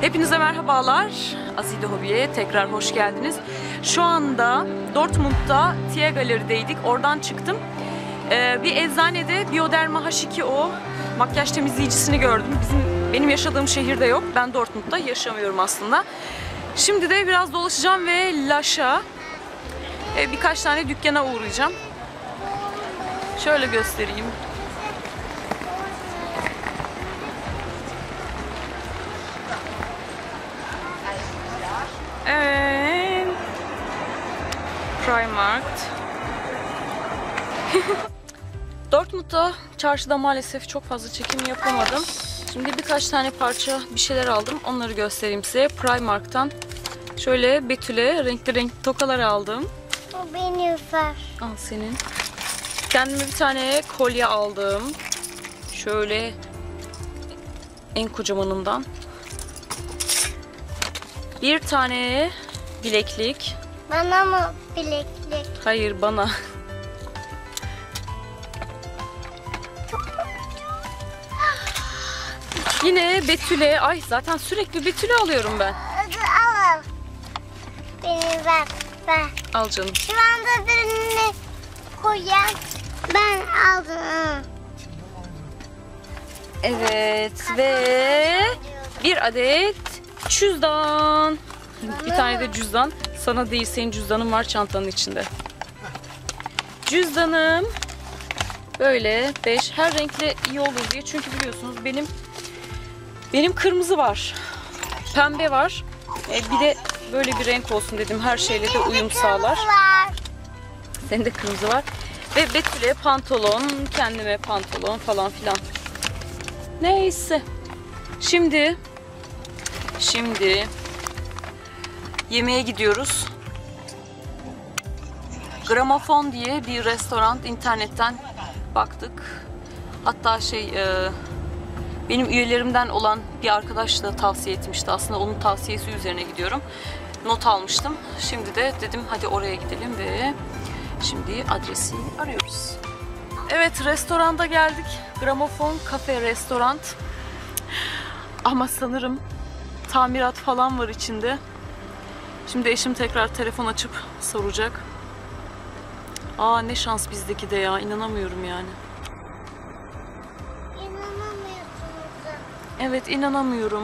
Hepinize merhabalar. Azide Hobi'ye tekrar hoş geldiniz. Şu anda Dortmund'da Tia Galeri'deydik. Oradan çıktım. Ee, bir eczanede Bioderma H2O makyaj temizleyicisini gördüm. Bizim benim yaşadığım şehirde yok. Ben Dortmund'da yaşamıyorum aslında. Şimdi de biraz dolaşacağım ve Laş'a e, birkaç tane dükkana uğrayacağım. Şöyle göstereyim. Evet. Primark. Dortmund'da çarşıda maalesef çok fazla çekim yapamadım. Şimdi birkaç tane parça bir şeyler aldım. Onları göstereyim size. Primark'tan şöyle Betül'e renkli renkli tokalar aldım. O beni ver. Al senin. Kendime bir tane kolye aldım. Şöyle en kocamanından. Bir tane bileklik. Bana mı bileklik? Hayır bana. Yine Betül'e. Ay zaten sürekli Betül'e alıyorum ben. Al. Beni ver. Ver. Al canım. Şu anda birini koyan ben aldım. Evet ve bir adet cüzdan. Bir tane de cüzdan. Sana değil senin cüzdanın var çantanın içinde. Cüzdanım böyle 5 her renkle iyi olur diye. Çünkü biliyorsunuz benim benim kırmızı var. Pembe var. E, bir de böyle bir renk olsun dedim. Her şeyle de uyum sağlar. Senin de kırmızı var. Ve Betül'e pantolon, kendime pantolon falan filan. Neyse. Şimdi şimdi yemeğe gidiyoruz. Gramofon diye bir restoran internetten baktık. Hatta şey e, benim üyelerimden olan bir arkadaş da tavsiye etmişti. Aslında onun tavsiyesi üzerine gidiyorum. Not almıştım. Şimdi de dedim hadi oraya gidelim ve şimdi adresi arıyoruz. Evet restoranda geldik. Gramofon kafe restoran. Ama sanırım tamirat falan var içinde. Şimdi eşim tekrar telefon açıp soracak. Aa ne şans bizdeki de ya inanamıyorum yani. Evet inanamıyorum.